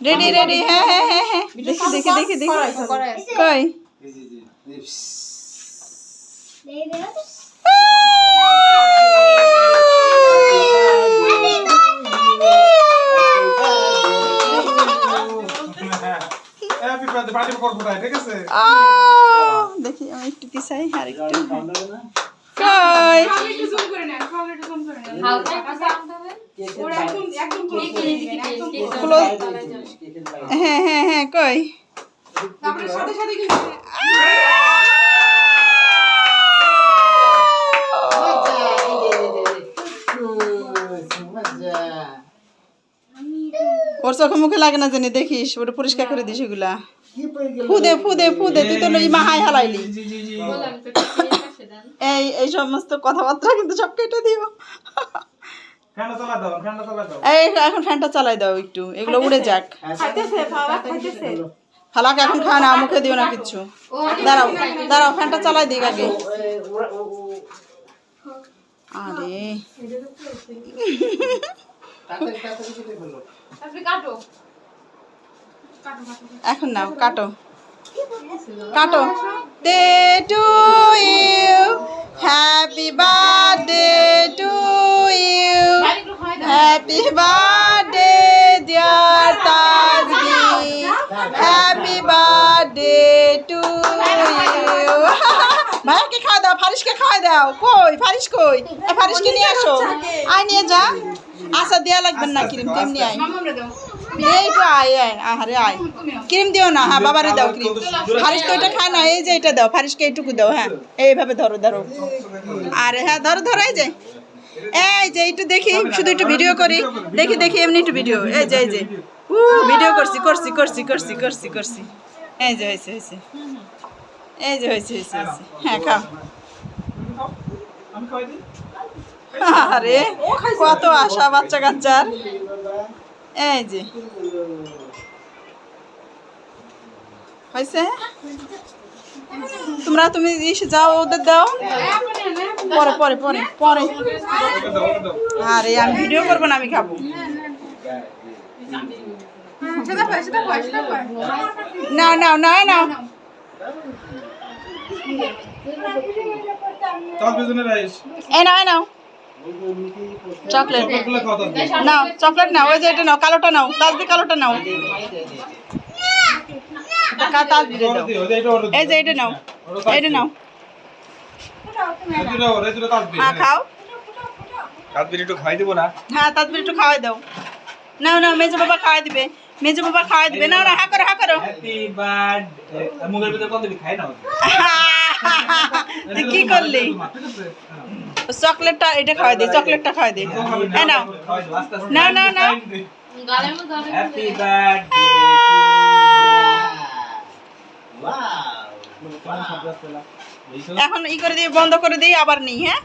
Ready ready হ্যাঁ হ্যাঁ হ্যাঁ হ্যাঁ দেখি দেখি দেখি দেখি কই দেখি আমি একটু পিছাই আর একটু কই. হ্যাঁ হ্যাঁ হ্যাঁ কই? ওর চোখে মুখে লাগে না জানি দেখিস ওটা পরিষ্কার করে দিস ওগুলা ফুদে ফুদে ফুদে তুই তো এই মাহাই হালাইলি। জি জি জি এই এই সমস্ত কথাবার্তা কিন্তু সব কেটে দিও। এই এখন ফ্যানটা চালাই দাও একটু এগুলো উড়ে যাক। ফালাক এখন খায় না মুখে দিও না কিচ্ছু দাঁড়াও দাঁড়াও ফ্যানটা চালাই দিক আগে। আরে। এখন নাও কাটো। কাটো। Day to you. ভাইকে খাওয়া দাও ফারিসকে খাওয়া দাও। কই ফারিস কই? ফারিসকে নিয়ে আসো। আয়, নিয়ে যা। আশা দেওয়া লাগবে না ক্রিম তেমনি আয়। এই তো আয় আয়, আহারে আয়। ক্রিম দিও না হ্যাঁ বাবারে দাও ক্রিম। ফারিস তো এটা খায় না, এই যে এটা দাও ফারিসকে এইটুকু দাও হ্যাঁ। এইভাবে ধরো ধরো। আরে হ্যাঁ ধরো ধরো, এই যে। এই যে, একটু দেখি, শুধু একটু ভিডিও করি। দেখি দেখি, এমনি একটু ভিডিও। এই যে এই যে। উ ভিডিও করছি করছি করছি করছি করছি করছি। এই যে, হয়েছে হয়েছে। এই যে হয়েছে হয়েছে হয়েছে। হ্যাঁ খাও। আরে কত আশা বাচ্চা কাচ্চার। এই যে। হয়েছে? তোমরা তুমি ইসে যাও ওদের দাও। পরে পরে পরে পরে। আরে আমি ভিডিও করব না আমি খাব। নাও না নাও নাও বেজনে নাও এই নাও। চকলেট। নাও চকলেট নাও ওই যে এটা নাও কালোটা নাও তাজবি কালোটা নাও। এই যে এটা নাও এটা নাও। হ্যাঁ খাও। তাজ একটু খাই দেবো না? হ্যাঁ তাজবি একটু খাওয়াই দাও। নাও নাও মেজো বাবা খাওয়াই দিবে। মেজো বাবা খাওয়াই দিবে। নাও না হা করো হা করো। হ্যাপি বার্থডে মুগের ভিতরে কত খাই না তুই কি করলি? চকলেটটা এটা খাওয়াই দে চকলেটটা খাওয়াই দে। হ্যাঁ না, না, না। হ্যাপি বার্থডে এখন ই করে দিয়ে বন্ধ করে দিই আবার নেই হ্যাঁ?